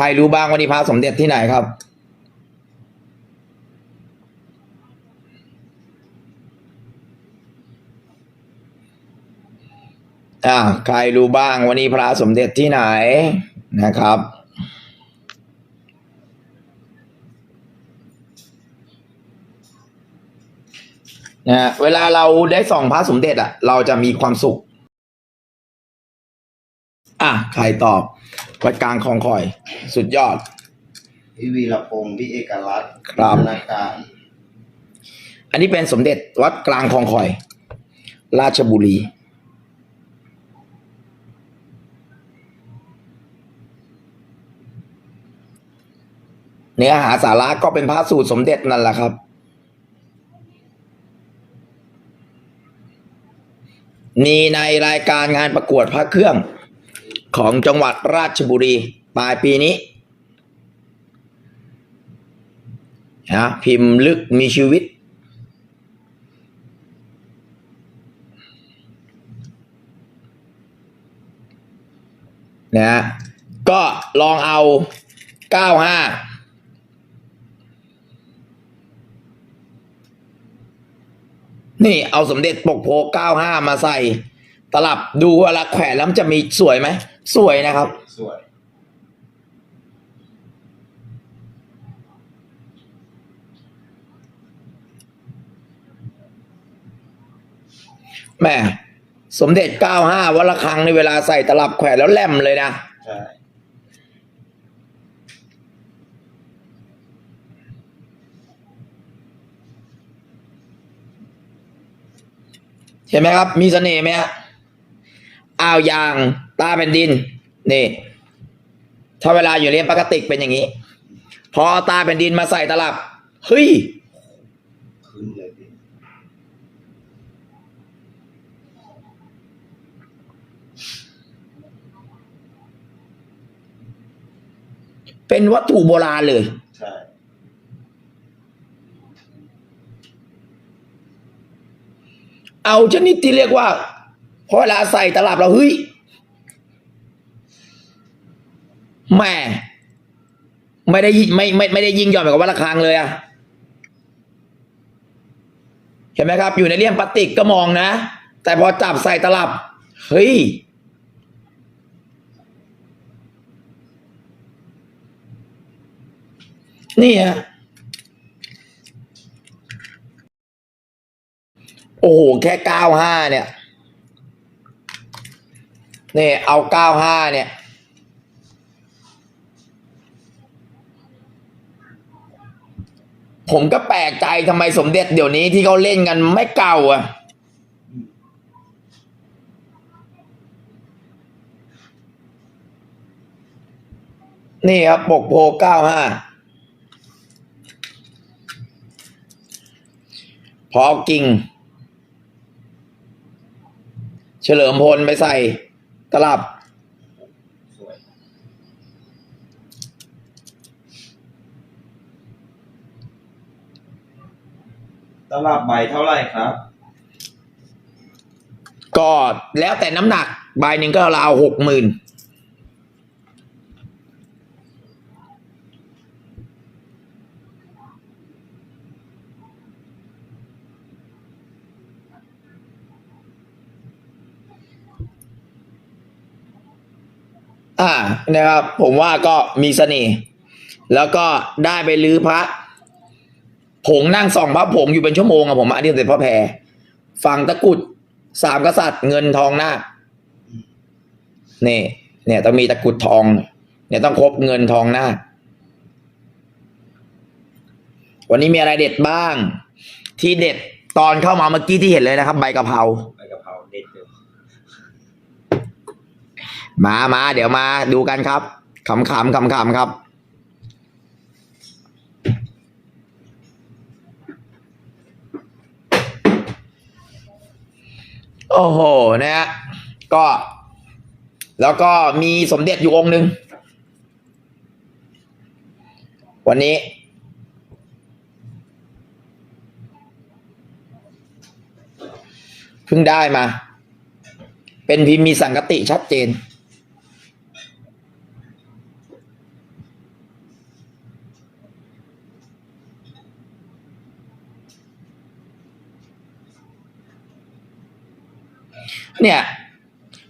ใครรู้บ้างวันนี้พระสมเด็จที่ไหนครับ อ่า ใครรู้บ้างวันนี้พระสมเด็จที่ไหนนะครับนะฮะเวลาเราได้ส่องพระสมเด็จอะเราจะมีความสุข ใครตอบ วัดกลางคลองคอย สุดยอด พี่วีรพงศ์พี่เอกรัตน์ครับธนาการอันนี้เป็นสมเด็จวัดกลางคลองคอย ราชบุรี เนื้อหาสาระก็เป็นพระสูตรสมเด็จนั่นแหละครับนี่ในรายการงานประกวดพระเครื่อง ของจังหวัดราชบุรีปลายปีนี้นะพิมพ์ลึกมีชีวิต นะฮะก็ลองเอา 95นี่เอาสมเด็จปกโพ 95 มาใส่ ตลับดูเวลาแขวนแล้วมันจะมีสวยไหม สวยนะครับ สวยแหม่สมเด็จ95วัดละครังในเวลาใส่ตลับแขวนแล้วแหลมเลยนะใช่เห็นไหมครับ มีเสน่ห์ไหมฮะ อ้าวอย่างตาแผ่นดิน นี่ ถ้าเวลาอยู่เรียนปกติเป็นอย่างนี้ พอเอาตาแผ่นดินมาใส่ตลับ เฮ้ยขึ้นเลยพี่เป็นวัตถุโบราณเลย ใช่ เอาชนิดที่เรียกว่า พอเวลาใส่ตลับเราเฮ้ยแหม่ไม่ได้ไม่ไม่ไม่ได้ยิงหย่อนแบบกับวัดระฆังเลยอะเห็นไหมครับ อยู่ในเลี่ยมพลาสติกก็มองนะ แต่พอจับใส่ตลับ เฮ้ยนี่ฮะโอ้โห แค่เก้าห้าเนี่ย นี่เอาเก้าห้าเนี่ย ผมก็แปลกใจทำไมสมเด็จเดี๋ยวนี้ที่เขาเล่นกันไม่เก่าอะนี่ครับปกโพเก้าห้าพอกิ่ง เฉลิมพลไปใส่ ตลับสวยตลับใบเท่าไหร่ครับ ก็แล้วแต่น้ำหนัก ใบหนึ่งก็ราวหกหมื่น อ่านะครับ ผมว่าก็มีเสน่ห์แล้วก็ได้ไปลื้อพระผงนั่งส่องพระผงอยู่เป็นชั่วโมงอะผมอันนี้เสร็จพระแพรฟังตะกุดสามกษัตริย์เงินทองหน้าคนี่ เนี่ยต้องมีตะกุดทอง เนี่ยต้องครบเงินทองหน้าวันนี้มีอะไรเด็ดบ้าง ที่เด็ดตอนเข้ามาเมื่อกี้ที่เห็นเลยนะครับ ใบกะเพรา ใบกะเพราเด็ดเลย มามาเดี๋ยวมาดูกันครับขำขำขำขำครับ โอ้โหนะฮะก็ แล้วก็มีสมเด็จอยู่องค์หนึ่งวันนี้เพิ่งได้มา เป็นพิมพ์มีสังกติชัดเจน เนี่ย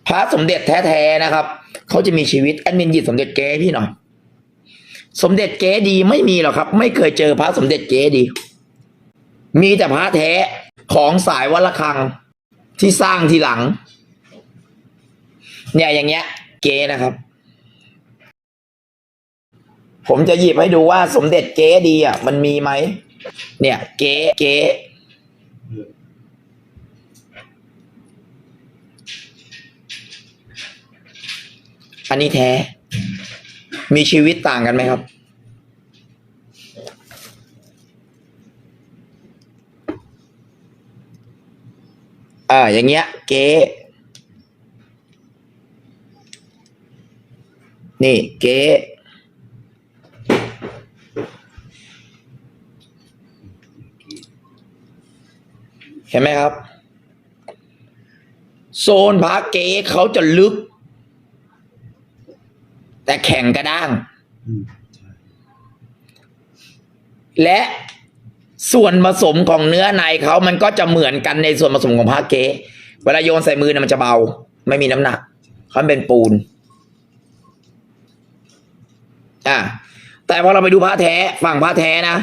พระสมเด็จแท้ๆนะครับเขาจะมีชีวิตแอดมินหยิบสมเด็จเก๋พี่หน่อยสมเด็จเก๋ดีไม่มีหรอกครับ ไม่เคยเจอพระสมเด็จเก๋ดี มีแต่พระแท้ของสายวัดระฆังที่สร้างทีหลัง เนี่ยอย่างเงี้ย เก๋นะครับ ผมจะหยิบให้ดูว่าสมเด็จเก๋ดีอะ มันมีไหมเนี่ย เก๋เก๋ นนี้แท้ มีชีวิตต่างกันไหมครับ อ่า อย่างเงี้ย เก๋นี่ เก๋เห็นไหมครับ โซนพระเก๋เขาจะลึก แต่แข็งกระด้างอืมใช่และส่วนผสมของเนื้อในเขามันก็จะเหมือนกันในส่วนผสมของพระเก๊เวลาโยนใส่มือเนี่ยมันจะเบา ไม่มีน้ำหนักเขาเป็นปูน อะแต่พอเราไปดูพระแท้ฝั่งพระแท้นะ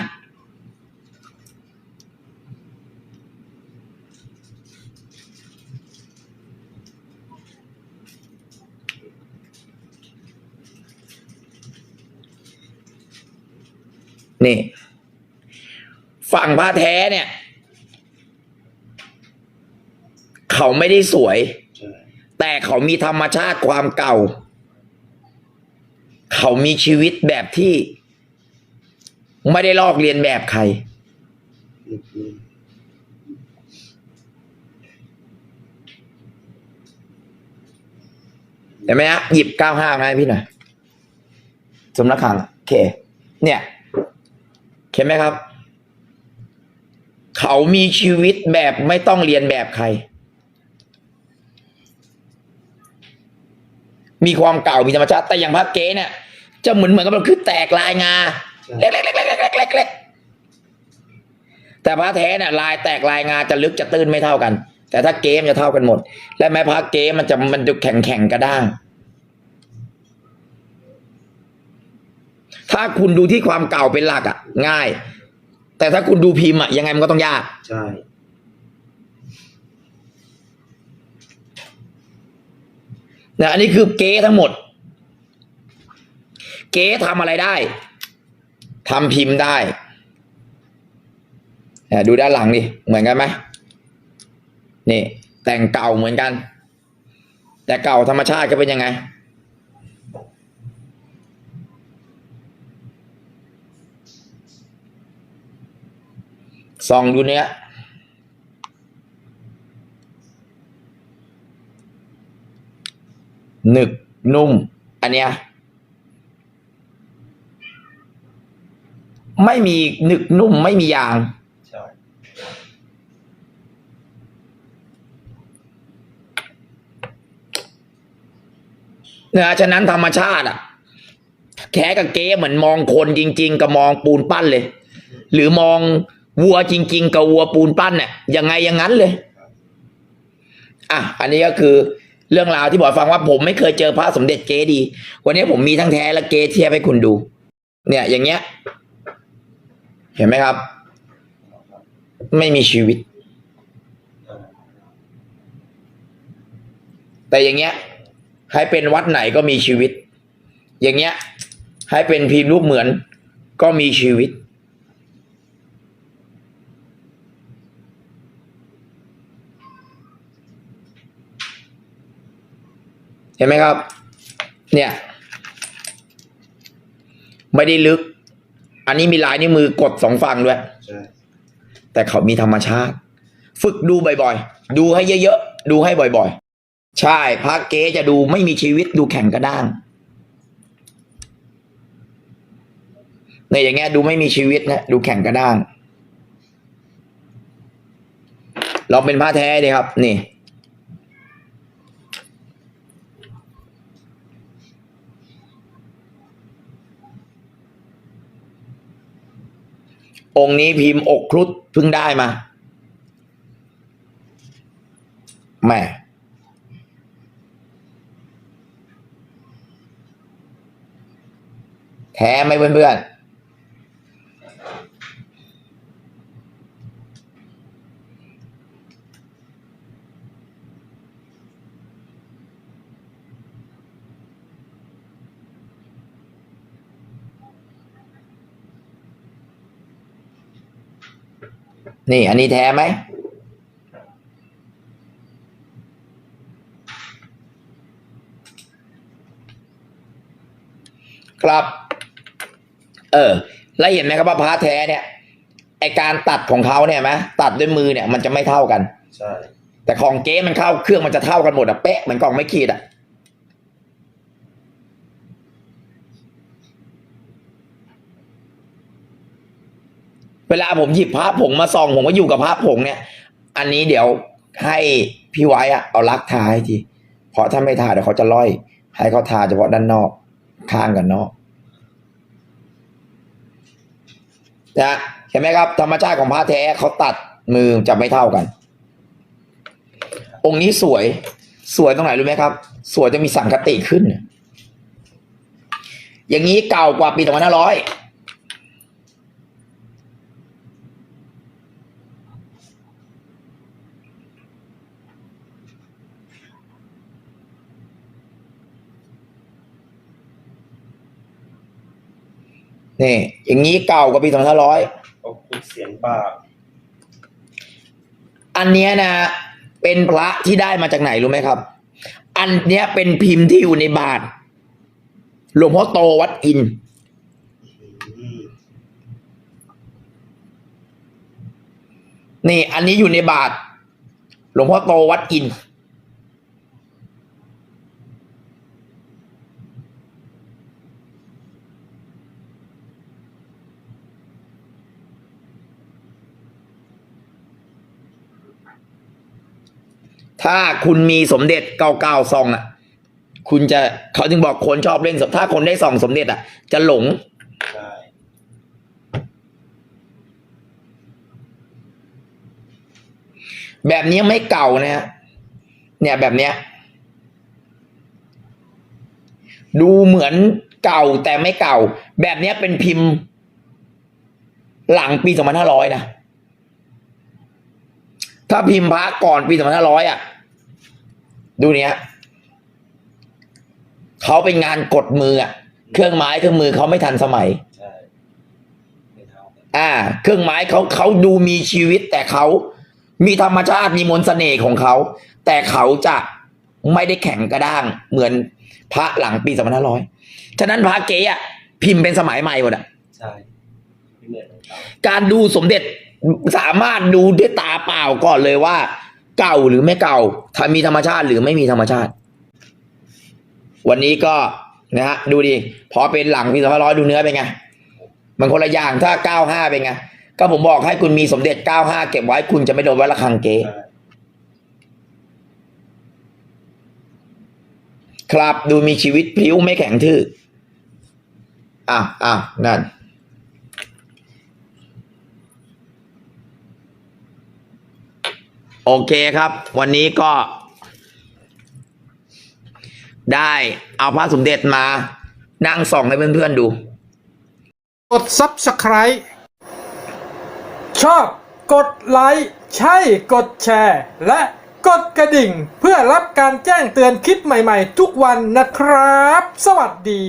นี่ ฝั่งพระแท้เนี่ย เขาไม่ได้สวย แต่เขามีธรรมชาติความเก่า เขามีชีวิตแบบที่ ไม่ได้ลอกเลียนแบบใคร เห็นไหมฮะหยิบเก้าห้ามาให้พี่หน่อยสมรักขังโอเค เนี่ย เห็นไหมครับ เขามีชีวิตแบบไม่ต้องเรียนแบบใคร มีความเก่ามีธรรมชาติแต่อย่างพระเก๊เนี่ยจะเหมือนเหมือนกับเราคือแตกลายงาเล็กๆๆๆๆๆแต่พระแท้เนี่ยลายแตกลายงาจะลึกจะตื้นไม่เท่ากัน แต่ถ้าเกมจะเท่ากันหมด และแม้พระเกมมันจะมันจะแข็งแข็งกระด้าง ถ้าคุณดูที่ความเก่าเป็นหลักอะ ง่าย แต่ถ้าคุณดูพิมพ์อะยังไงมันก็ต้องยาก ใช่ นะอันนี้คือเก๊ทั้งหมด เก๊ทำอะไรได้ทำพิมพ์ได้เนี่ยดูด้านหลังดิเหมือนกันไหมนี่ แต่งเก่าเหมือนกัน แต่เก่าธรรมชาติก็เป็นยังไง ส่องดูเนี้ยหนึกนุ่ม อันเนี้ยไม่มีหนึกนุ่มไม่มียางใช่นะฉะนั้นธรรมชาติอะแค่กับเก๊เหมือนมองคนจริง ๆกับมองปูนปั้นเลย หรือมอง วัวจริง ๆ กับวัวปูนปั้นเนี่ยยังไงอย่างนั้นเลยอะอันนี้ก็คือเรื่องราวที่บอกฟังว่าผมไม่เคยเจอพระสมเด็จเกดี วันนี้ผมมีทั้งแท้และเกเทียบให้คุณดู เนี่ย อย่างเงี้ย เห็นไหมครับ ไม่มีชีวิต แต่อย่างเงี้ย ให้เป็นวัดไหนก็มีชีวิต อย่างเงี้ย ให้เป็นพิมพ์รูปเหมือนก็มีชีวิต เห็นไหมครับ เนี่ย ไม่ได้ลึก อันนี้มีลายนิ้วมือกดสองฝั่งด้วยใช่แต่เขามีธรรมชาติ ฝึกดูบ่อยๆ ดูให้เยอะๆ ดูให้บ่อยๆ ใช่พระเก๊จะดูไม่มีชีวิตดูแข็งกระด้างเนี่ยอย่างเงี้ยดูไม่มีชีวิตนะดูแข็งกระด้างลองเป็นพระแท้ดีครับ นี่ องค์นี้พิมพ์อกครุฑเพิ่งได้มาแม่แท้ไหมเพื่อนๆ นี่ อันนี้แท้ไหมครับ เออ แล้วเห็นไหมครับว่าพระแท้เนี่ย ไอการตัดของเขาเนี่ยไหมตัดด้วยมือเนี่ย มันจะไม่เท่ากัน ใช่ แต่ของเก๊มันเข้าเครื่องมันจะเท่ากันหมดอะเป๊ะเหมือนกล่องไม่ขีดอะ เวลาผมหยิบพระผงมาส่องผมก็อยู่กับพระผงเนี่ย อันนี้เดี๋ยวให้พี่ไว้อะเอาลักทาให้ที เพราะถ้าไม่ทาเดี๋ยวเขาจะล่อย ให้เขาทาเฉพาะด้านนอก ข้างกับนอกนะเห็นไหมครับ ธรรมชาติของพระแท้เขาตัดมือจะไม่เท่ากัน องค์นี้สวย สวยตรงไหนรู้ไหมครับ สวยจะมีสังคติขึ้น อย่างนี้เก่ากว่าปีสองพันห้าร้อย นี่อย่างนี้เก่ากว่าปีสองพันห้าร้อยเอาคุณเสียงบาปอันเนี้ยนะ เป็นพระที่ได้มาจากไหนรู้ไหมครับ อันเนี้ยเป็นพิมพ์ที่อยู่ในบาทหลวงพ่อโตวัดอินทร์อืมนี่ อันนี้อยู่ในบาท หลวงพ่อโตวัดอิน ถ้าคุณมีสมเด็จเก่าๆซองอะ คุณจะเขาถึงบอกคนชอบเล่นสมถ้าคนได้สองสมเด็จอะ จะหลงใช่แบบนี้ไม่เก่านะฮะเนี่ยแบบเนี้ย ดูเหมือนเก่าแต่ไม่เก่า แบบเนี้ยเป็นพิมพ์ หลังปีสองพันห้าร้อยนะ ถ้าพิมพ์พระก่อนปีสองพันห้าร้อยอะ ดูเนี้ยเขาเป็นงานกดมืออะเครื่องไม้เครื่องมือเขาไม่ทันสมัย ใช่ไม่เท่ากันอ่า เครื่องไม้เขาเขาดูมีชีวิต แต่เขามีธรรมชาติมีมนต์เสน่ห์ของเขา แต่เขาจะไม่ได้แข็งกระด้าง เหมือนพระหลังปีสองพันห้าร้อยฉะนั้นพระเก๊อะพิมพ์เป็นสมัยใหม่หมดอะใช่ไม่เหมือนของเก่าการดูสมเด็จสามารถดูด้วยตาเปล่าก่อนเลยว่า เก่าหรือไม่เก่าถ้ามีธรรมชาติหรือไม่มีธรรมชาติ วันนี้ก็นะฮะดูดิพอเป็นหลังปีสองพันร้อยดูเนื้อเป็นไงมันคนละอย่างถ้าเก้าห้าเป็นไงก็ผมบอกให้คุณมีสมเด็จเก้าห้าเก็บไว้คุณจะไม่โดนวัดระฆังเกครับดูมีชีวิตพริ้วไม่แข็งทื่ออะอะนั่น โอเคครับ วันนี้ก็ ได้เอาพระสมเด็จมา นั่งส่องให้เพื่อนๆดู กด Subscribe ชอบกดไลค์ใช่กดแชร์ และกดกระดิ่งเพื่อรับการแจ้งเตือนคลิปใหม่ๆ ทุกวันนะครับ สวัสดี